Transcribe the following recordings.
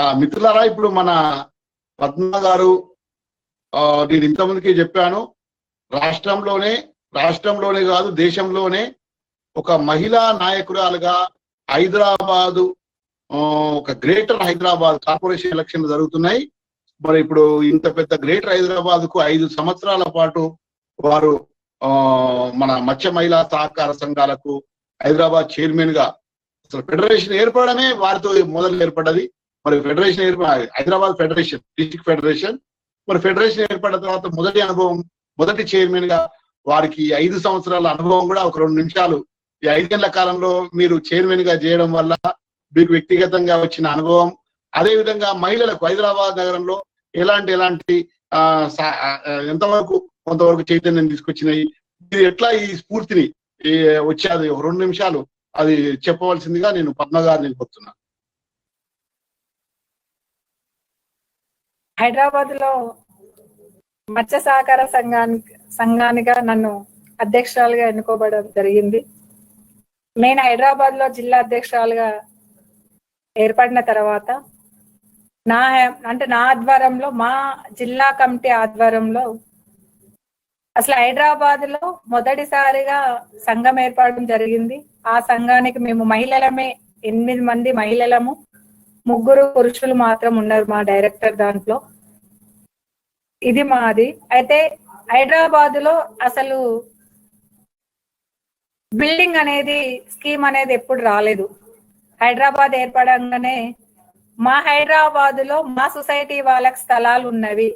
ఆ మిత్రులారా ఇప్పుడు మన పద్మ గారు నేను ఇంతమందికి చెప్పాను రాష్ట్రంలోనే రాష్ట్రంలోనే కాదు దేశంలోనే ఒక మహిళా నాయకురాలుగా హైదరాబాదు ఒక గ్రేటర్ హైదరాబాద్ కార్పొరేషన్ ఎలక్షన్లు జరుగుతున్నాయి. మరి ఇప్పుడు ఇంత పెద్ద గ్రేటర్ హైదరాబాద్కు ఐదు సంవత్సరాల పాటు వారు ఆ మన మత్స్య మహిళా సహకార సంఘాలకు హైదరాబాద్ చైర్మన్గా అసలు ఫెడరేషన్ ఏర్పడమే వారితో మొదలు ఏర్పడ్డది. మరి ఫెడరేషన్ ఏర్ప హైదరాబాద్ ఫెడరేషన్ డిస్ట్రిక్ట్ ఫెడరేషన్ మరి ఫెడరేషన్ ఏర్పడిన తర్వాత మొదటి అనుభవం మొదటి చైర్మన్గా వారికి ఐదు సంవత్సరాల అనుభవం కూడా ఒక రెండు నిమిషాలు. ఈ ఐదేళ్ళ కాలంలో మీరు చైర్మన్గా చేయడం వల్ల మీకు వ్యక్తిగతంగా వచ్చిన అనుభవం అదే విధంగా మహిళలకు హైదరాబాద్ నగరంలో ఎలాంటి ఎలాంటి ఆ ఎంతవరకు కొంతవరకు చైతన్యం తీసుకొచ్చినాయి మీరు ఎట్లా ఈ స్ఫూర్తిని వచ్చేది? రెండు నిమిషాలు అది చెప్పవలసిందిగా నేను పద్మ గారిని కోరుతున్నా హైదరాబాద్లో మత్స్య సహకార సంఘానికి సంఘానిగా నన్ను అధ్యక్షురాలుగా ఎన్నుకోబడడం జరిగింది. నేను హైదరాబాద్లో జిల్లా అధ్యక్షురాలుగా ఏర్పడిన తర్వాత నా అంటే నా ఆధ్వర్యంలో మా జిల్లా కమిటీ ఆధ్వర్యంలో అసలు హైదరాబాద్లో మొదటిసారిగా సంఘం ఏర్పడడం జరిగింది. ఆ సంఘానికి మేము మహిళలమే ఎనిమిది మంది మహిళలము. ముగ్గురు పురుషులు మాత్రం ఉన్నారు మా డైరెక్టర్ దాంట్లో. ఇది మాది. అయితే హైదరాబాద్లో అసలు బిల్డింగ్ అనేది స్కీమ్ అనేది ఎప్పుడు రాలేదు. హైదరాబాద్ ఏర్పడంగానే మా హైదరాబాద్లో మా సొసైటీ వాళ్ళకి స్థలాలు ఉన్నవి.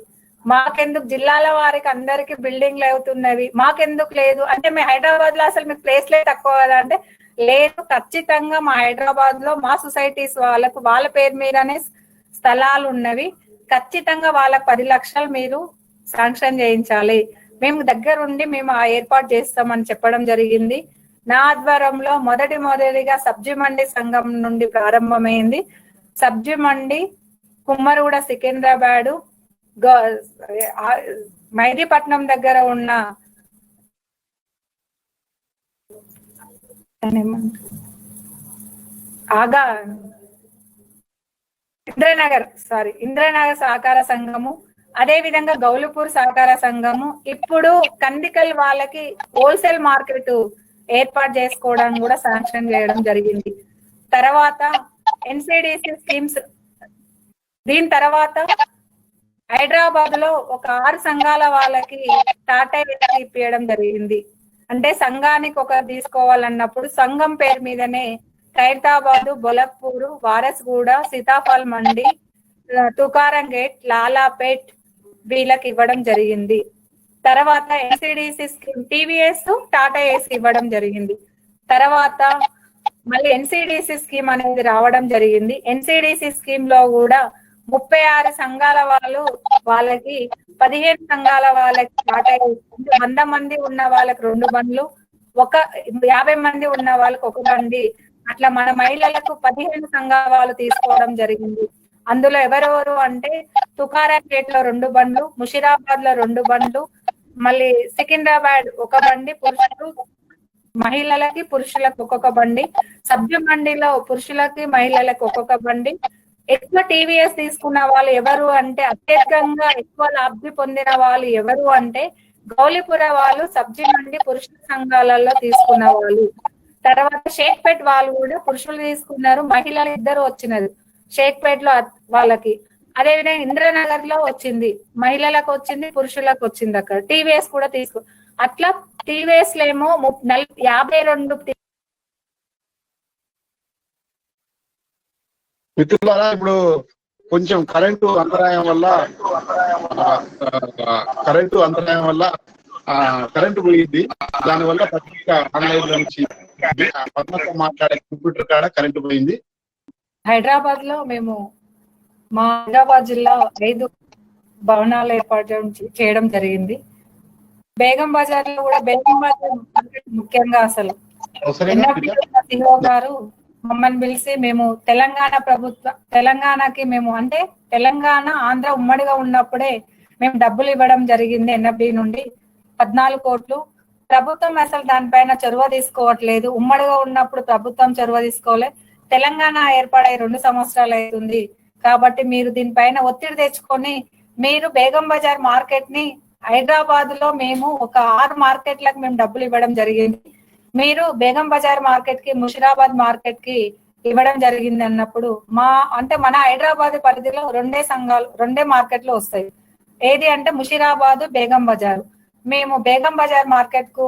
మాకెందుకు? జిల్లాల వారికి అందరికి బిల్డింగ్లు అవుతున్నవి. మాకెందుకు లేదు? అంటే మేము హైదరాబాద్లో అసలు మీకు ప్లేస్ లే తక్కువ కదా అంటే లేదు ఖచ్చితంగా మా హైదరాబాద్లో మా సొసైటీస్ వాళ్ళకు వాళ్ళ పేరు మీదనే స్థలాలు ఉన్నవి ఖచ్చితంగా వాళ్ళకు పది లక్షలు మీరు శాంక్షన్ చేయించాలి. మేము దగ్గరుండి మేము ఆ ఏర్పాటు చేస్తామని చెప్పడం జరిగింది. నా ఆధ్వర్యంలో మొదటి మొదటిగా సబ్జీ మండి సంఘం నుండి ప్రారంభమైంది. సబ్జీ మండి కుమ్మరగూడ సికింద్రాబాద్ మైదీపట్నం దగ్గర ఉన్న ఆగా. ఇంద్రనగర్ సారీ ఇంద్రనగర్ సహకార సంఘము అదే విధంగా గౌలుపూర్ సహకార సంఘము ఇప్పుడు కందికల్ వాళ్ళకి హోల్సేల్ మార్కెట్ ఏర్పాటు చేసుకోవడం కూడా శాంక్షన్ చేయడం జరిగింది. తర్వాత ఎన్సిడిసి స్కీమ్స్ దీని తర్వాత హైదరాబాద్లో ఒక ఆరు సంఘాల వాళ్ళకి టాటా ఇప్పించడం జరిగింది. అంటే సంఘానికి ఒక తీసుకోవాలన్నప్పుడు సంఘం పేరు మీదనే ఖైరతాబాదు బొలక్పూరు వారస్గూడ సీతాఫల్ మండి తుకారం గేట్ లాలాపేట్ వీళ్ళకి ఇవ్వడం జరిగింది. తర్వాత NCDC scheme TVS Tata Ace ఇవ్వడం జరిగింది. తర్వాత మళ్ళీ ఎన్సిడిసి స్కీమ్ అనేది రావడం జరిగింది. ఎన్సిడిసి స్కీమ్లో కూడా ముప్పై ఆరు సంఘాల వాళ్ళు వాళ్ళకి పదిహేను సంఘాల వాళ్ళకి టాటా వంద మంది ఉన్న వాళ్ళకి రెండు బండ్లు ఒక యాభై మంది ఉన్న వాళ్ళకి ఒక బండి. అట్లా మన మహిళలకు పదిహేను సంఘాల వాళ్ళు తీసుకోవడం జరిగింది. అందులో ఎవరెవరు అంటే తుకారం లో రెండు బండ్లు ముషిరాబాద్లో రెండు బండ్లు మళ్ళీ సికింద్రాబాద్ ఒక బండి పురుషులు మహిళలకి పురుషులకు ఒక్కొక్క బండి సభ్య మండిలో పురుషులకి మహిళలకు ఒక్కొక్క బండి ఎక్కువ టీవీఎస్ తీసుకున్న వాళ్ళు ఎవరు అంటే అత్యధికంగా ఎక్కువ లబ్ధి పొందిన వాళ్ళు ఎవరు అంటే గౌలిపుర వాళ్ళు సబ్జీ నుండి పురుషుల సంఘాలలో తీసుకున్న వాళ్ళు. తర్వాత షేక్పేట్ వాళ్ళు కూడా పురుషులు తీసుకున్నారు మహిళలు ఇద్దరు వచ్చినారు షేక్పేట్లో వాళ్ళకి. అదేవిధంగా ఇంద్రనగర్లో వచ్చింది మహిళలకు వచ్చింది పురుషులకు వచ్చింది అక్కడ. టీవీఎస్ కూడా తీసుకు అట్లా టీవీఎస్ లేమో ముప్- యాభై రెండు మిత్రులారా ఇప్పుడు కొంచెం కరెంటు అంతరాయం వల్ల కరెంటు అంతరాయం వల్ల కరెంటు పోయింది. దాని వల్ల పత్రిక ఆన్లైన్లో నుంచి పద్మతో మాట్లాడే కంప్యూటర్ కాడ కరెంటు పోయింది. హైదరాబాద్లో మేము మా హైదరాబాద్ జిల్లా ఐదు భవనాలు ఏర్పాటు చేయడం- జరిగింది. బేగం బజార్లో కూడా బేగం బజార్ ముఖ్యంగా అసలు. గారు మమ్మల్ని పిలిచి మేము తెలంగాణ ప్రభుత్వ తెలంగాణకి మేము అంటే తెలంగాణ ఆంధ్ర ఉమ్మడిగా ఉన్నప్పుడే మేము డబ్బులు ఇవ్వడం జరిగింది ఎన్ఎఫ్డి నుండి. పద్నాలుగు కోట్లు. ప్రభుత్వం అసలు దానిపైన చొరవ తీసుకోవట్లేదు. ఉమ్మడిగా ఉన్నప్పుడు ప్రభుత్వం చొరవ తీసుకోలే. తెలంగాణ ఏర్పడే రెండు సంవత్సరాలు అవుతుంది. కాబట్టి మీరు దీనిపైన ఒత్తిడి తెచ్చుకొని మీరు బేగం బజార్ మార్కెట్ని హైదరాబాద్లో మేము ఒక ఆరు మార్కెట్లకు మేము డబ్బులు ఇవ్వడం జరిగింది. మీరు బేగం బజార్ మార్కెట్కి ముషిరాబాద్ మార్కెట్కి ఇవ్వడం జరిగింది అన్నప్పుడు మా అంటే మన హైదరాబాద్ పరిధిలో రెండే సంఘాలు రెండే మార్కెట్లు వస్తాయి. ఏది అంటే ముషిరాబాద్ బేగం బజార్. మేము బేగం బజార్ మార్కెట్కు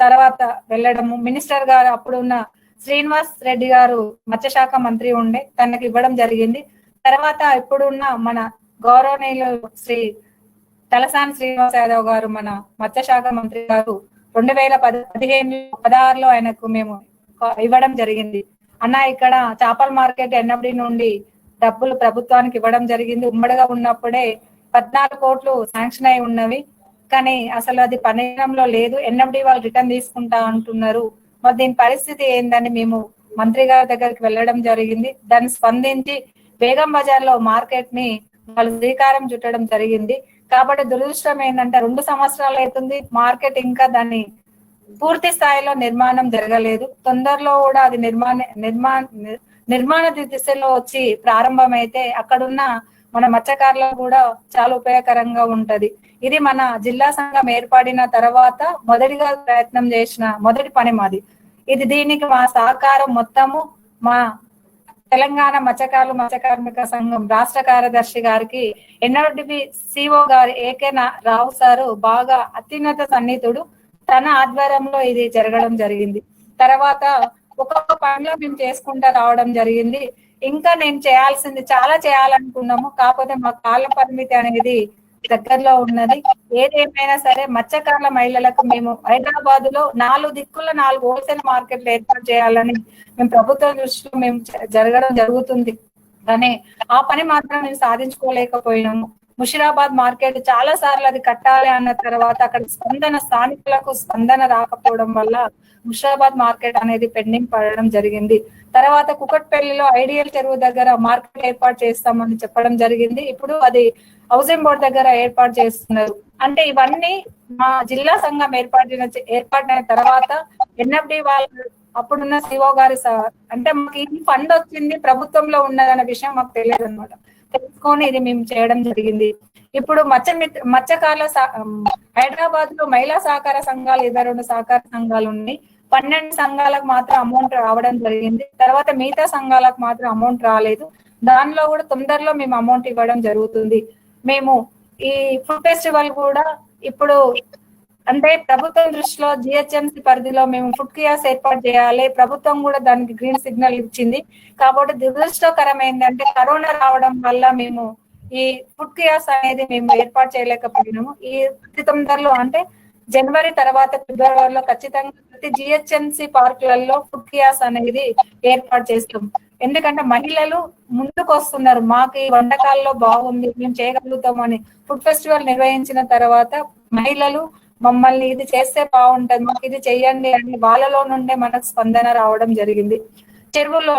తర్వాత వెళ్ళడము. మినిస్టర్ గారు అప్పుడు ఉన్న శ్రీనివాస్ రెడ్డి గారు మత్స్యశాఖ మంత్రి ఉండే తనకి ఇవ్వడం జరిగింది. తర్వాత ఇప్పుడున్న మన గౌరవనీయులు శ్రీ తలసాని శ్రీనివాస్ యాదవ్ గారు మన మత్స్యశాఖ మంత్రి గారు రెండు వేల పది పదిహేను పదహారులో ఆయనకు మేము ఇవ్వడం జరిగింది. అన్న ఇక్కడ చేపల మార్కెట్ ఎన్ఎఫ్డి నుండి డబ్బులు ప్రభుత్వానికి ఇవ్వడం జరిగింది. ఉమ్మడిగా ఉన్నప్పుడే పద్నాలుగు కోట్లు శాంక్షన్ అయి ఉన్నవి. కానీ అసలు అది పనిలో లేదు. ఎన్ఎఫ్డి వాళ్ళు రిటర్న్ తీసుకుంటా అంటున్నారు. మరి దీని పరిస్థితి ఏందని మేము మంత్రి గారి దగ్గరికి వెళ్ళడం జరిగింది. దాన్ని స్పందించి బేగం బజార్లో మార్కెట్ని వాళ్ళు శ్రీకారం చుట్టడం జరిగింది. కాబట్టి దురదృష్టం ఏంటంటే రెండు సంవత్సరాలు అవుతుంది. మార్కెట్ ఇంకా దాన్ని పూర్తి స్థాయిలో నిర్మాణం జరగలేదు. తొందరలో కూడా అది నిర్మాణ నిర్మాణ నిర్మాణ దిశలో వచ్చి ప్రారంభమైతే అక్కడున్న మన మత్స్యకారులకు కూడా చాలా ఉపయోగకరంగా ఉంటది. ఇది మన జిల్లా సంఘం ఏర్పడిన తర్వాత మొదటిగా ప్రయత్నం చేసిన మొదటి పని మాది. ఇది దీనికి మా సహకారం మొత్తము మా తెలంగాణ మత్స్యకారులు మత్స్య కార్మిక సంఘం రాష్ట్ర కార్యదర్శి గారికి ఎన్ఆర్డిబి సిఓ గారు ఏకే రావు సారు బాగా అత్యున్నత సన్నిహితుడు. తన ఆధ్వర్యంలో ఇది జరగడం జరిగింది. తర్వాత ఒక్కొక్క పనిలో మేము చేసుకుంటా రావడం జరిగింది. ఇంకా నేను చేయాల్సింది చాలా చేయాలనుకున్నాము. కాకపోతే మా కాల పరిమితి అనేది దగ్గరలో ఉన్నది. ఏదేమైనా సరే మత్స్యకారుల మహిళలకు మేము హైదరాబాద్లో నాలుగు దిక్కుల నాలుగు హోల్సేల్ మార్కెట్లు ఏర్పాటు చేయాలని మేము ప్రభుత్వ దృష్టిలో మేము జరగడం జరుగుతుంది. కానీ ఆ పని మాత్రం మేము సాధించుకోలేకపోయినాము. ముషిరాబాద్ మార్కెట్ చాలా సార్లు అది కట్టాలి అన్న తర్వాత అక్కడ స్పందన స్థానికులకు స్పందన రాకపోవడం వల్ల ముషిరాబాద్ మార్కెట్ అనేది పెండింగ్ పడడం జరిగింది. తర్వాత కుకట్పల్లిలో ఐడియల్ చెరువు దగ్గర మార్కెట్ ఏర్పాటు చేస్తామని చెప్పడం జరిగింది. ఇప్పుడు అది హౌసింగ్ బోర్డ్ దగ్గర ఏర్పాటు చేస్తున్నారు. అంటే ఇవన్నీ మా జిల్లా సంఘం ఏర్పాటిన ఏర్పాటైన తర్వాత ఎన్ఎఫ్డి వాళ్ళు అప్పుడున్న సిఓ గారి సార్ అంటే మాకు ఈ ఫండ్ వచ్చింది ప్రభుత్వంలో ఉన్నదన్న విషయం మాకు తెలియదు అనమాట తెలుసుకొని ఇది మేము చేయడం జరిగింది. ఇప్పుడు మత్స్య మిత్ర మత్స్యకారుల హైదరాబాద్లో మహిళా సహకార సంఘాలు ఇరవై రెండు సహకార సంఘాలు ఉన్నాయి. పన్నెండు సంఘాలకు మాత్రం అమౌంట్ రావడం జరిగింది. తర్వాత మిగతా సంఘాలకు మాత్రం అమౌంట్ రాలేదు. దానిలో కూడా తొందరలో మేము అమౌంట్ ఇవ్వడం జరుగుతుంది. మేము ఈ ఫుడ్ ఫెస్టివల్ కూడా ఇప్పుడు అంటే ప్రభుత్వం దృష్టిలో జిహెచ్ఎంసి పరిధిలో మేము ఫుడ్ కియాస్ ఏర్పాటు చేయాలి. ప్రభుత్వం కూడా దానికి గ్రీన్ సిగ్నల్ ఇచ్చింది. కాబట్టి దురదృష్టకరం ఏంటంటే కరోనా రావడం వల్ల మేము ఈ ఫుడ్ కియాస్ అనేది మేము ఏర్పాటు చేయలేకపోయినాము. ఈ అతి తొందరలో అంటే జనవరి తర్వాత ఫిబ్రవరిలో ఖచ్చితంగా ప్రతి జిహెచ్ఎంసి పార్కులలో ఫుడ్ కియాస్ అనేది ఏర్పాటు చేస్తాం ఎందుకంటే మహిళలు ముందుకు వస్తున్నారు మాకు ఈ వంటకాల్లో బాగుంది మేము చేయగలుగుతాం అని ఫుడ్ ఫెస్టివల్ నిర్వహించిన తర్వాత మహిళలు మమ్మల్ని ఇది చేస్తే బాగుంటది మాకు ఇది చెయ్యండి అని వాళ్ళలో నుండే మనకు స్పందన రావడం జరిగింది. చెరువులో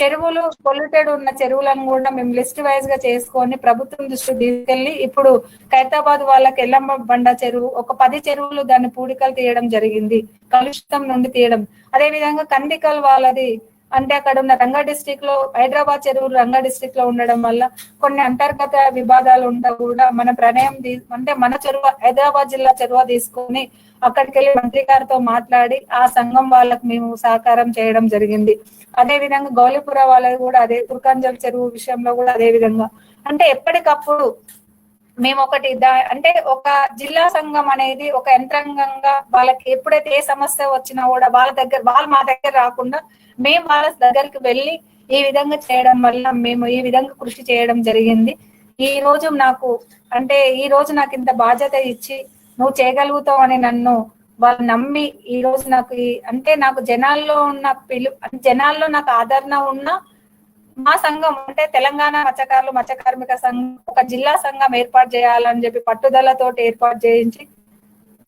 చెరువులు పొల్యూటెడ్ ఉన్న చెరువులను కూడా మేము లిస్ట్ వైజ్గా చేసుకొని ప్రభుత్వం దృష్టికి తీసుకెళ్ళి ఇప్పుడు ఖైతాబాద్ వాళ్ళకి ఎల్లమ్మ బండ చెరువు ఒక పది చెరువులు దాన్ని పూడికలు తీయడం జరిగింది. కలుషితం నుండి తీయడం. అదే విధంగా కందికల్ వాళ్ళది అంటే అక్కడ ఉన్న రంగా డిస్టిక్లో హైదరాబాద్ చెరువులు రంగా డిస్టిక్లో ఉండడం వల్ల కొన్ని అంతర్గత వివాదాలు ఉంటా కూడా మన ప్రణయం అంటే మన చెరువు హైదరాబాద్ జిల్లా చెరువ తీసుకొని అక్కడికి వెళ్ళి మంత్రి గారితో మాట్లాడి ఆ సంఘం వాళ్ళకు మేము సహకారం చేయడం జరిగింది. అదే విధంగా గౌలిపుర వాళ్ళది కూడా అదే తుర్కంజల్ చెరువు విషయంలో కూడా అదే విధంగా. అంటే ఎప్పటికప్పుడు మేము ఒకటి దా- అంటే ఒక జిల్లా సంఘం అనేది ఒక యంత్రాంగంగా వాళ్ళకి ఎప్పుడైతే ఏ సమస్య వచ్చినా కూడా వాళ్ళ దగ్గర వాళ్ళు మా దగ్గర రాకుండా మేము వాళ్ళ దగ్గరికి వెళ్ళి ఈ విధంగా చేయడం వల్ల మేము ఈ విధంగా కృషి చేయడం జరిగింది. ఈ రోజు నాకు అంటే ఈ రోజు నాకు ఇంత బాధ్యత ఇచ్చి నువ్వు చేయగలుగుతావు అని నన్ను వాళ్ళు నమ్మి ఈ రోజు నాకు ఈ అంటే నాకు జనాల్లో ఉన్న పిలు జనాల్లో నాకు ఆదరణ ఉన్న మా సంఘం అంటే తెలంగాణ మత్స్యకారులు మత్స్య కార్మిక సంఘం ఒక జిల్లా సంఘం ఏర్పాటు చేయాలని చెప్పి పట్టుదలతో ఏర్పాటు చేయించి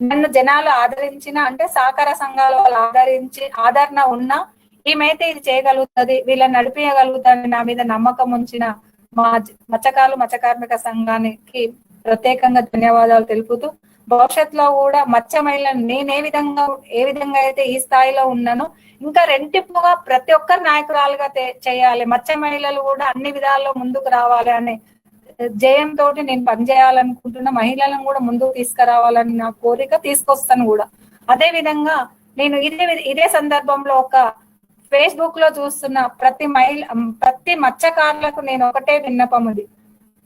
నన్ను జనాలు ఆదరించిన అంటే సహకార సంఘాల వాళ్ళు ఆదరించి ఆదరణ ఉన్నా ఈమెతే ఇది చేయగలుగుతుంది వీళ్ళని నడిపించగలుగుతానని నా మీద నమ్మకం ఉంచిన మా మత్స్యకారులు మత్స్య కార్మిక సంఘానికి ప్రత్యేకంగా ధన్యవాదాలు తెలుపుతూ భవిష్యత్తులో కూడా మచ్చ మహిళను నేను ఏ విధంగా ఏ విధంగా అయితే ఈ స్థాయిలో ఉన్నానో ఇంకా రెంటిప్పుగా ప్రతి ఒక్కరు నాయకురాలుగా చేయాలి. మచ్చ మహిళలు కూడా అన్ని విధాల్లో ముందుకు రావాలి అనే జయం తోటి నేను పనిచేయాలనుకుంటున్న. మహిళలను కూడా ముందుకు తీసుకురావాలని నా కోరిక తీసుకొస్తాను కూడా. అదే విధంగా నేను ఇదే ఇదే సందర్భంలో ఒక ఫేస్బుక్లో చూస్తున్న ప్రతి మహిళ ప్రతి మత్స్యకారులకు నేను ఒకటే విన్నపం ఉంది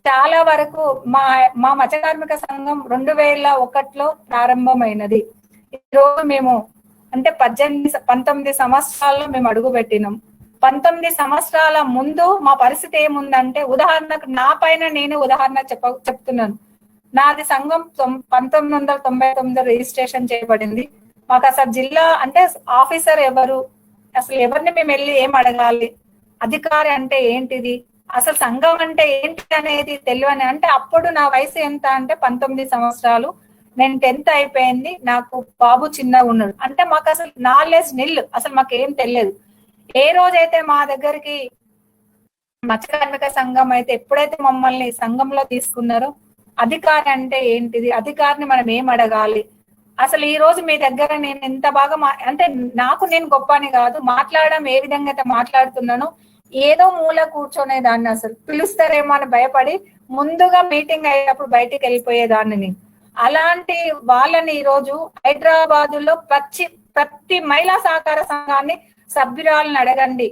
చాలా వరకు మా మా మత్స్యకార్మిక సంఘం రెండు వేల ఒకటిలో ప్రారంభమైనది. ఈరోజు రోజు మేము అంటే పద్దెనిమిది పంతొమ్మిది సంవత్సరాల్లో మేము అడుగు పెట్టినాం పంతొమ్మిది సంవత్సరాల ముందు మా పరిస్థితి ఏముందంటే ఉదాహరణకు నా పైన నేను ఉదాహరణ చెప్ప చెప్తున్నాను. నాది సంఘం పంతొమ్మిది వందల తొంభై తొమ్మిది రిజిస్ట్రేషన్ చేయబడింది. మాకు అసలు జిల్లా అంటే ఆఫీసర్ ఎవరు? అసలు ఎవరిని మేము వెళ్ళి ఏం అడగాలి? అధికారి అంటే ఏంటిది? అసలు సంఘం అంటే ఏంటి అనేది తెలియని అంటే అప్పుడు నా వయసు ఎంత అంటే పంతొమ్మిది సంవత్సరాలు. నేను టెన్త్ అయిపోయింది. నాకు బాబు చిన్నగా ఉన్నాడు. అంటే మాకు అసలు నాలెడ్జ్ నిల్ అసలు మాకు ఏం తెలియదు. ఏ రోజైతే మా దగ్గరికి మత్స్య కార్మిక సంఘం అయితే ఎప్పుడైతే మమ్మల్ని సంఘంలో తీసుకున్నారో అధికారి అంటే ఏంటిది? అధికారిని మనం ఏం అడగాలి? అసలు ఈ రోజు మీ దగ్గర నేను ఎంత బాగా మా అంటే నాకు నేను గొప్ప అని కాదు. మాట్లాడడం ఏ విధంగా అయితే మాట్లాడుతున్నానో ఏదో మూల కూర్చొనే దాన్ని అసలు పిలుస్తారేమో అని భయపడి ముందుగా మీటింగ్ అయ్యేటప్పుడు బయటికి వెళ్ళిపోయేదాన్ని. అలాంటి వాళ్ళని ఈ రోజు హైదరాబాద్లో ప్రతి ప్రతి మహిళా సహకార సంఘాన్ని సభ్యురాలను అడగండి.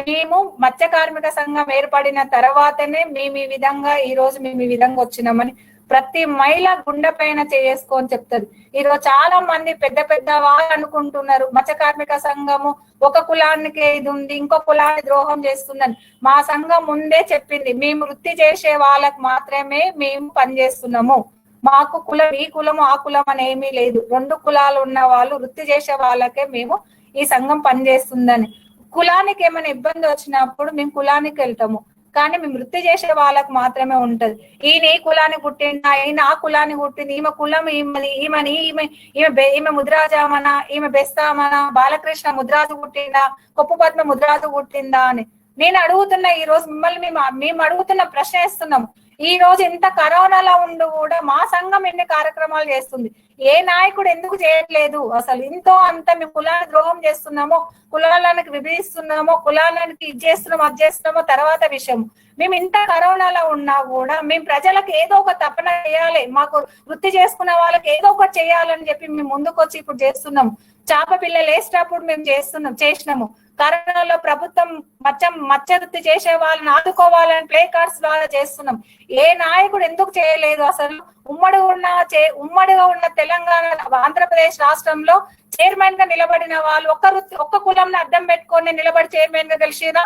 మేము మత్స్య కార్మిక సంఘం ఏర్పడిన తర్వాతనే మేము ఈ విధంగా ఈ రోజు మేము ఈ విధంగా వచ్చినామని ప్రతి మహిళ గుండె పైన చేసుకొని చెప్తారు ఈరోజు చాలా మంది పెద్ద పెద్ద వాళ్ళు అనుకుంటున్నారు. మత్స్య కార్మిక సంఘము ఒక కులానికి ఇది ఉంది ఇంకో కులాన్ని ద్రోహం చేస్తుందని. మా సంఘం ముందే చెప్పింది మేము వృత్తి చేసే వాళ్ళకి మాత్రమే మేము పనిచేస్తున్నాము మాకు కులం ఈ కులము ఆ కులం అని ఏమీ లేదు. రెండు కులాలు ఉన్న వాళ్ళు వృత్తి చేసే వాళ్ళకే మేము ఈ సంఘం పనిచేస్తుందని కులానికి ఏమైనా ఇబ్బంది వచ్చినప్పుడు మేము కులానికి వెళ్తాము. కానీ మేము వృత్తి చేసే వాళ్ళకి మాత్రమే ఉంటది. ఈయన ఈ కులాన్ని పుట్టింది ఈయన ఆ కులాన్ని పుట్టింది ఈమె కులం ఈమెని ఈమెని ఈమె ఈమె ఈమె ముద్రాజామన ఈమె బెస్తామన బాలకృష్ణ ముద్రాజు పుట్టిందా కొప్పుపద్మ ముద్రాజు పుట్టిందా అని. నేను అడుగుతున్న ఈ రోజు మిమ్మల్ని మేము మేము అడుగుతున్న ప్రశ్న ఇస్తున్నాం ఈ రోజు ఇంత కరోనాలో ఉండి కూడా మా సంఘం ఎన్ని కార్యక్రమాలు చేస్తుంది? ఏ నాయకుడు ఎందుకు చేయట్లేదు? అసలు ఇంతో అంత మేము కులాన్ని ద్రోహం చేస్తున్నామో కులాలకు విభజిస్తున్నామో కులాలకి ఇది చేస్తున్నామో అది చేస్తున్నామో తర్వాత విషయం. మేము ఇంత కరోనాలో ఉన్నా కూడా మేము ప్రజలకు ఏదో ఒక తపన చేయాలి. మాకు వృత్తి చేసుకున్న వాళ్ళకి ఏదో ఒకటి చేయాలని చెప్పి మేము ముందుకు వచ్చి ఇప్పుడు చేస్తున్నాం. చేప పిల్లలు వేసేటప్పుడు మేము చేస్తున్నాం చేసినాము. కరోనాలో ప్రభుత్వం మచ్చ మచ్చ వృత్తి చేసే వాళ్ళని ఆదుకోవాలని ప్లే కార్డ్స్ ద్వారా చేస్తున్నాం. ఏ నాయకుడు ఎందుకు చేయలేదు అసలు? ఉమ్మడి ఉన్న చే- ఉమ్మడిగా ఉన్న తెలంగాణ ఆంధ్రప్రదేశ్ రాష్ట్రంలో చైర్మన్గా నిలబడిన వాళ్ళు ఒక్క వృత్తి ఒక్క కులంని అడ్డం పెట్టుకొని నిలబడి చైర్మన్గా గెలిచిరా?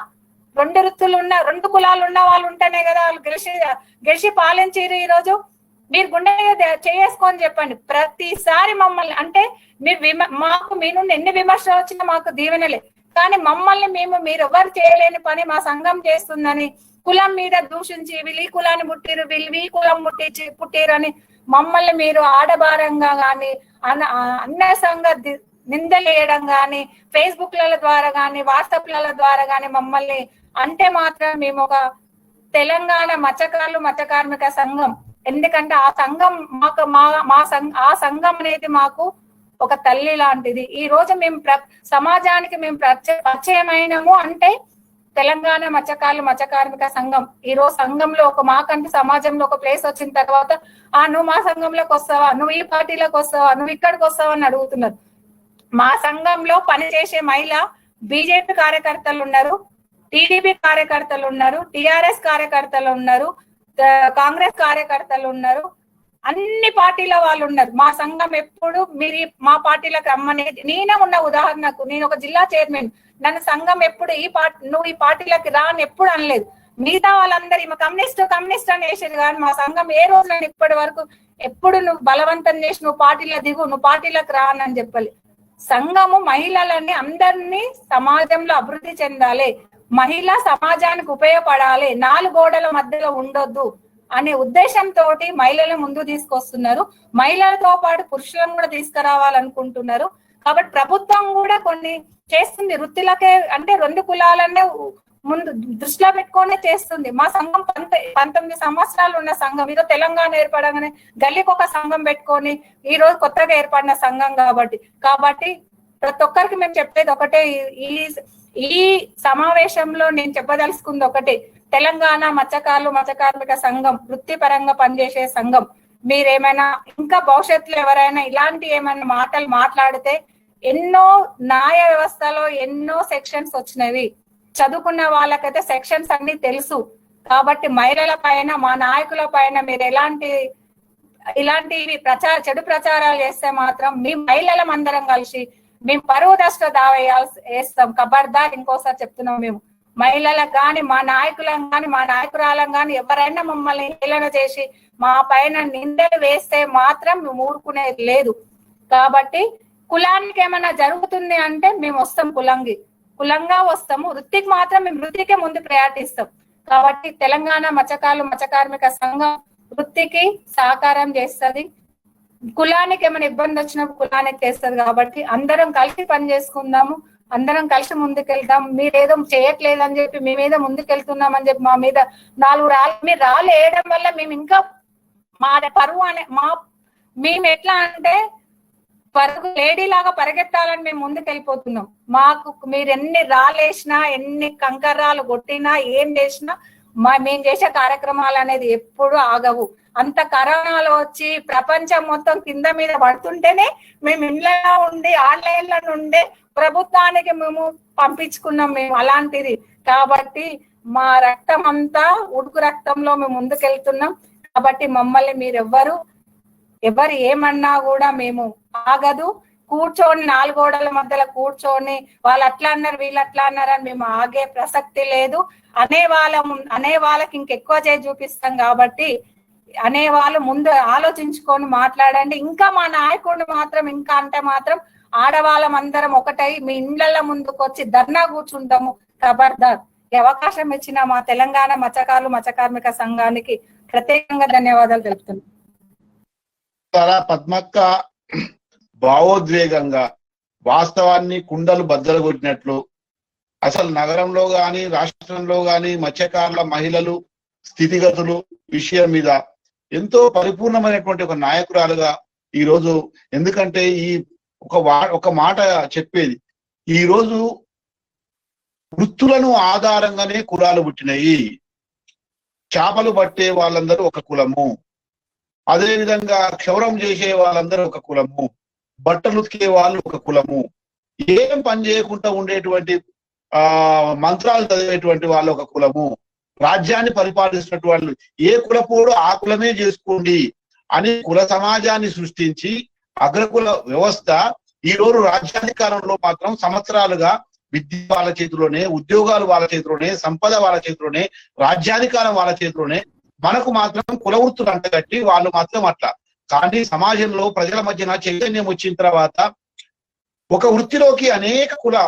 రెండు వృత్తులు ఉన్న రెండు కులాలు ఉన్న వాళ్ళు ఉంటేనే కదా వాళ్ళు గెలిచి గెలిచి పాలించారు ఈ రోజు మీరు గుండె చేసుకొని చెప్పండి. ప్రతిసారి మమ్మల్ని అంటే మీరు విమ మాకు మీ నుండి ఎన్ని విమర్శలు వచ్చినా మాకు దీవెనలే. కానీ మమ్మల్ని మేము మీరు ఎవరు చేయలేని పని మా సంఘం చేస్తుందని కులం మీద దూషించి విలి కులాన్ని పుట్టిరు వీళ్ళు ఈ కులం పుట్టించి పుట్టిరని మమ్మల్ని మీరు ఆడభారంగా గాని అన్న అన్యాసంగా నిందలేయడం గాని ఫేస్బుక్ ల ద్వారా గాని వాట్సాప్ ల ద్వారా గాని మమ్మల్ని అంటే మాత్రం మేము ఒక తెలంగాణ మత్స్యకారులు మత్స్య కార్మిక సంఘం. ఎందుకంటే ఆ సంఘం మాకు మా మా సంఘ ఆ సంఘం అనేది మాకు ఒక తల్లి లాంటిది. ఈ రోజు మేము ప్ర సమాజానికి మేము పరిచయమైనము అంటే తెలంగాణ మత్స్యకారులు మత్స్య కార్మిక సంఘం. ఈ రోజు సంఘంలో ఒక మాకంటే సమాజంలో ఒక ప్లేస్ వచ్చిన తర్వాత ఆ నువ్వు మా సంఘంలోకి వస్తావా? నువ్వు ఈ పార్టీలోకి వస్తావా? నువ్వు ఇక్కడికి వస్తావా? అని అడుగుతున్నారు. మా సంఘంలో పనిచేసే మహిళ బీజేపీ కార్యకర్తలు ఉన్నారు టీడీపీ కార్యకర్తలు ఉన్నారు టిఆర్ఎస్ కార్యకర్తలు ఉన్నారు కాంగ్రెస్ కార్యకర్తలు ఉన్నారు. అన్ని పార్టీల వాళ్ళు ఉన్నారు. మా సంఘం ఎప్పుడు మీరు మా పార్టీలకు రమ్మనే నేనే ఉన్న ఉదాహరణకు నేను ఒక జిల్లా చైర్మన్. నన్ను సంఘం ఎప్పుడు ఈ పార్టీ నువ్వు ఈ పార్టీలకు రా అని ఎప్పుడు అనలేదు. మిగతా వాళ్ళందరూ ఈమె కమ్యూనిస్ట్ కమ్యూనిస్ట్ అని వేసేది కానీ మా సంఘం ఏ రోజు నేను ఇప్పటి వరకు ఎప్పుడు నువ్వు బలవంతం చేసి నువ్వు పార్టీలో దిగు నువ్వు పార్టీలకు రా అని చెప్పాలి. సంఘము మహిళలని అందరినీ సమాజంలో అభివృద్ధి చెందాలి. మహిళ సమాజానికి ఉపయోగపడాలి. నాలుగు గోడల మధ్యలో ఉండొద్దు. అనే ఉద్దేశంతో మహిళలను ముందు తీసుకొస్తున్నారు. మహిళలతో పాటు పురుషులను కూడా తీసుకురావాలనుకుంటున్నారు. కాబట్టి ప్రభుత్వం కూడా కొన్ని చేస్తుంది. వృత్తులకే అంటే రెండు కులాలనే ముందు దృష్టిలో పెట్టుకొని చేస్తుంది. మా సంఘం పంత పంతొమ్మిది సంవత్సరాలు ఉన్న సంఘం. ఇదో తెలంగాణ ఏర్పడగానే గల్లీకి ఒక సంఘం పెట్టుకొని ఈ రోజు కొత్తగా ఏర్పడిన సంఘం కాబట్టి. కాబట్టి ప్రతి ఒక్కరికి మేము చెప్పేది ఒకటే. ఈ ఈ సమావేశంలో నేను చెప్పదలుచుకుంది ఒకటే. తెలంగాణ మత్స్యకారులు మత్స్యకార్మిక సంఘం వృత్తిపరంగా పనిచేసే సంఘం. మీరేమైనా ఇంకా భవిష్యత్తులో ఎవరైనా ఇలాంటి ఏమైనా మాటలు మాట్లాడితే ఎన్నో న్యాయ వ్యవస్థలో ఎన్నో సెక్షన్స్ వచ్చినవి. చదువుకున్న వాళ్ళకైతే సెక్షన్స్ అన్ని తెలుసు. కాబట్టి మహిళల పైన మా నాయకుల పైన మీరు ఎలాంటి ఇలాంటివి ప్రచార చెడు ప్రచారాలు చేస్తే మాత్రం మీ మహిళలం అందరం కలిసి మేము పరువు దష్ట దావేయాల్సి వేస్తాం. ఖబర్దార్ ఇంకోసారి చెప్తున్నాం మేము. మహిళలకు కానీ మా నాయకులం కానీ మా నాయకురాలను కానీ ఎవరైనా మమ్మల్ని హేళన చేసి మా పైన నిందలు వేస్తే మాత్రం మేము ఊరుకునేది లేదు. కాబట్టి కులానికి ఏమైనా జరుగుతుంది అంటే మేము వస్తాం కులంగి కులంగా వస్తాము. వృత్తికి మాత్రం మేము వృత్తికే ముందు ప్రయాటిస్తాం. కాబట్టి తెలంగాణ మత్స్యకారులు మత్స్యకార్మిక సంఘం వృత్తికి సహకారం చేస్తది. కులానికి ఏమైనా ఇబ్బంది వచ్చినప్పుడు కులానికి చేస్తుంది కాబట్టి అందరం కలిసి పని చేసుకుందాము. అందరం కలిసి ముందుకెళ్తాం మీరేదో చేయట్లేదని చెప్పి మీ మీద ముందుకెళ్తున్నాం అని చెప్పి మా మీద నాలుగు రాళ్ళు మీరు రాళ్ళు వేయడం వల్ల మేము ఇంకా మా పరువు అనే మా మేము ఎట్లా అంటే పరుగు లేడీ లాగా పరిగెత్తాలని మేము ముందుకెళ్ళిపోతున్నాం. మాకు మీరు ఎన్ని వేసినా ఎన్ని కంకర్రాలు కొట్టినా ఏం చేసినా మా మేము చేసే కార్యక్రమాలు అనేది ఎప్పుడు ఆగవు. అంత కరోనాలో వచ్చి ప్రపంచం మొత్తం కింద మీద పడుతుంటేనే మేము ఇండ్లలో ఉండి ఆన్లైన్లో నుండి ప్రభుత్వానికి మేము పంపించుకున్నాం మేము అలాంటిది. కాబట్టి మా రక్తం అంతా ఉడుకు రక్తంలో మేము ముందుకెళ్తున్నాం. కాబట్టి మమ్మల్ని మీరెవ్వరు ఎవరు ఏమన్నా కూడా మేము ఆగదు. కూర్చొని నాలుగోడల మధ్యలో కూర్చొని వాళ్ళు అట్లా అన్నారు వీళ్ళు అట్లా అన్నారు అని మేము ఆగే ప్రసక్తి లేదు. అనే వాళ్ళ అనే వాళ్ళకి ఇంకెక్కువ చేయి చూపిస్తాం కాబట్టి అనే వాళ్ళు ముందు ఆలోచించుకొని మాట్లాడండి. ఇంకా మా నాయకుడు మాత్రం ఇంకా అంటే మాత్రం ఆడవాళ్ళం అందరం ఒకటై మీ ఇండ్ల ముందుకు వచ్చి ధర్నా కూర్చుంటాము. ఖబర్దార్ ఈ అవకాశం ఇచ్చిన మా తెలంగాణ మత్స్యకారులు మత్స్యకార్మిక సంఘానికి ప్రత్యేకంగా ధన్యవాదాలు తెలుపుతున్నాను పద్మక్క భావోద్వేగంగా వాస్తవాన్ని కుండలు బద్దలు కొట్టినట్లు. అసలు నగరంలో గాని రాష్ట్రంలో గాని మత్స్యకారుల మహిళలు స్థితిగతులు విషయం మీద ఎంతో పరిపూర్ణమైనటువంటి ఒక నాయకురాలుగా ఈ రోజు ఎందుకంటే ఈ ఒక వా ఒక మాట చెప్పేది. ఈ రోజు వృత్తులను ఆధారంగానే కులాలు పుట్టినాయి. చేపలు పట్టే వాళ్ళందరూ ఒక కులము. అదేవిధంగా క్షౌరం చేసే వాళ్ళందరూ ఒక కులము. బట్టలు ఉతికే వాళ్ళు ఒక కులము. ఏం పని చేయకుండా ఉండేటువంటి ఆ మంత్రాలు చదివేటువంటి వాళ్ళు ఒక కులము. రాజ్యాన్ని పరిపాలిస్తున్నటువంటి వాళ్ళు ఏ కులపోడు ఆ కులమే చేసుకోండి అని కుల సమాజాన్ని సృష్టించి అగ్రకుల వ్యవస్థ ఈ రోజు రాజ్యాధికారంలో మాత్రం సంవత్సరాలుగా విద్య వాళ్ళ చేతిలోనే ఉద్యోగాలు వాళ్ళ చేతిలోనే సంపద వాళ్ళ చేతిలోనే రాజ్యాధికారం వాళ్ళ చేతిలోనే మనకు మాత్రం కుల వృత్తులు అంటగట్టి వాళ్ళు మాత్రం అట్లా. కానీ సమాజంలో ప్రజల మధ్యన చైతన్యం వచ్చిన తర్వాత ఒక వృత్తిలోకి అనేక కుల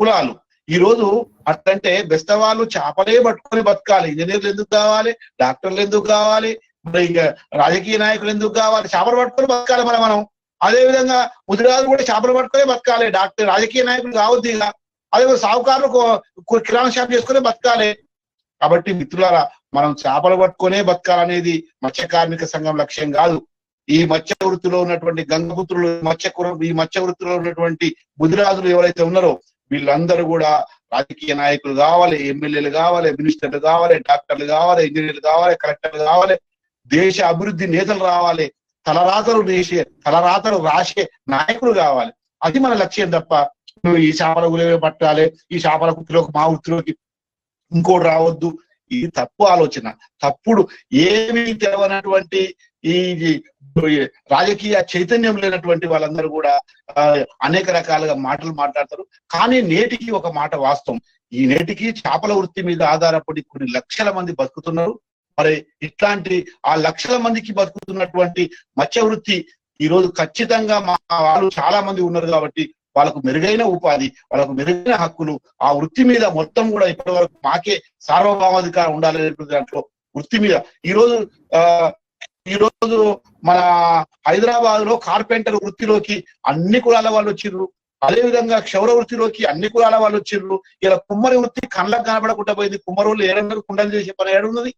కులాలు. ఈ రోజు అట్లంటే బెస్తవాళ్ళు చేపలే పట్టుకొని బతకాలి. ఇంజనీర్లు ఎందుకు కావాలి? డాక్టర్లు ఎందుకు కావాలి? మరి ఇంకా రాజకీయ నాయకులు ఎందుకు కావాలి? చేపలు పట్టుకొని బతకాలి మనం మనం. అదే విధంగా ముదిరాజు కూడా చేపలు పట్టుకొని బతకాలి. డాక్టర్ రాజకీయ నాయకులు కావద్దు ఇక. అదే సావుకారులు కిరాణా షాప్ చేసుకునే బతకాలి. కాబట్టి మిత్రులారా మనం చేపలు పట్టుకునే బతకాలనేది మత్స్య కార్మిక సంఘం లక్ష్యం కాదు. ఈ మత్స్య వృత్తిలో ఉన్నటువంటి గంగపుత్రులు మత్స్యకుర ఈ మత్స్య వృత్తిలో ఉన్నటువంటి బుధిరాజులు ఎవరైతే ఉన్నారో వీళ్ళందరూ కూడా రాజకీయ నాయకులు కావాలి ఎమ్మెల్యేలు కావాలి మినిస్టర్లు కావాలి డాక్టర్లు కావాలి ఇంజనీర్లు కావాలి కలెక్టర్లు కావాలి. దేశ అభివృద్ధి నేతలు రావాలి తలరాతలు వేసే తలరాతలు రాసే నాయకులు కావాలి. అది మన లక్ష్యం తప్ప నువ్వు ఈ చేపల గులవే పట్టాలి ఈ చేపల వృత్తిలోకి మా వృత్తిలోకి ఇంకోటి రావద్దు. ఇది తప్పు ఆలోచన. తప్పుడు ఏమీ తెలవనటువంటి ఈ రాజకీయ చైతన్యం లేనటువంటి వాళ్ళందరూ కూడా అనేక రకాలుగా మాటలు మాట్లాడతారు. కానీ నేటికి ఒక మాట వాస్తవం. ఈ నేటికి చేపల వృత్తి మీద ఆధారపడి కొన్ని లక్షల మంది బతుకుతున్నారు. మరి ఇట్లాంటి ఆ లక్షల మందికి బతుకుతున్నటువంటి మత్స్య వృత్తి ఈ రోజు ఖచ్చితంగా మా వాళ్ళు చాలా మంది ఉన్నారు కాబట్టి వాళ్ళకు మెరుగైన ఉపాధి వాళ్ళకు మెరుగైన హక్కులు ఆ వృత్తి మీద మొత్తం కూడా ఇప్పటి వరకు మాకే సార్వభౌమాధికారం ఉండాలనేటువంటి దాంట్లో వృత్తి మీద. ఈ రోజు ఆ ఈ రోజు మన హైదరాబాద్లో కార్పెంటర్ వృత్తిలోకి అన్ని కులాల వాళ్ళు వచ్చిర్రు. అదే విధంగా క్షౌర వృత్తిలోకి అన్ని కులాల వాళ్ళు వచ్చిర్రు. ఇలా కుమ్మరి వృత్తి కళ్ళకు కనబడకుండా పోయింది. కుమ్మరోళ్ళు ఏడన్నారు కుండలు చేసే పని ఏడున్నది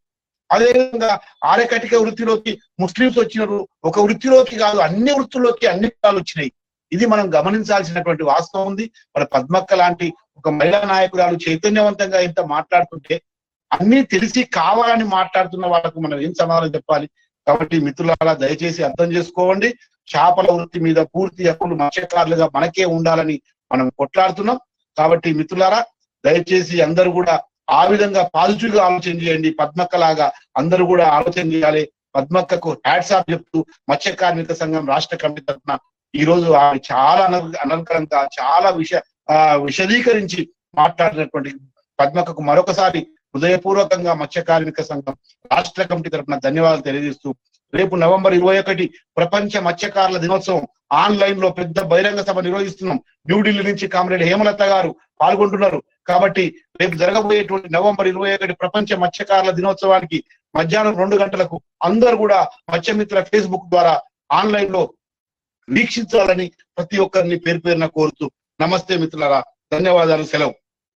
అదే విధంగా ఆరకటిక వృత్తిలోకి ముస్లింస్ వచ్చినారు ఒక వృత్తిలోకి కాదు అన్ని వృత్తుల్లోకి అన్ని కులాలు వచ్చినాయి. ఇది మనం గమనించాల్సినటువంటి వాస్తవం ఉంది. మన పద్మక్క లాంటి ఒక మహిళా నాయకురాలు చైతన్యవంతంగా ఇంత మాట్లాడుతుంటే అన్ని తెలిసి కావాలని మాట్లాడుతున్న వాళ్ళకు మనం ఏం సమాధానం చెప్పాలి? కాబట్టి మిత్రులారా దయచేసి అర్థం చేసుకోండి. చేపల వృత్తి మీద పూర్తి హక్కులు మత్స్యకారులుగా మనకే ఉండాలని మనం కొట్లాడుతున్నాం. కాబట్టి మిత్రులారా దయచేసి అందరూ కూడా ఆ విధంగా పాజిటివ్గా ఆలోచన చేయండి. పద్మక్క లాగా అందరూ కూడా ఆలోచన చేయాలి. పద్మక్కకు హ్యాట్స్ ఆఫ్ చెప్తూ మత్స్య కార్మిక సంఘం రాష్ట్ర కమిటీ తరఫున ఈ రోజు ఆమె చాలా అన- అనర్గళంగా చాలా విష ఆ, విశదీకరించి మాట్లాడినటువంటి పద్మక్కకు మరొకసారి హృదయపూర్వకంగా మత్స్య కార్మిక సంఘం రాష్ట్ర కమిటీ తరఫున ధన్యవాదాలు తెలియజేస్తూ రేపు నవంబర్ ఇరవై ఒకటి ప్రపంచ మత్స్యకారుల దినోత్సవం ఆన్లైన్లో పెద్ద బహిరంగ సభ నిర్వహిస్తున్నాం. న్యూఢిల్లీ నుంచి కామ్రేడ్ హేమలత గారు పాల్గొంటున్నారు. కాబట్టి రేపు జరగబోయేటువంటి నవంబర్ ఇరవై ఒకటి ప్రపంచ మత్స్యకారుల దినోత్సవానికి మధ్యాహ్నం రెండు గంటలకు అందరూ కూడా మత్స్యమిత్ర ఫేస్బుక్ ద్వారా ఆన్లైన్లో వీక్షించాలని ప్రతి ఒక్కరిని పేరు పేరున కోరుతూ నమస్తే మిత్రులారా. ధన్యవాదాలు. సెలవు.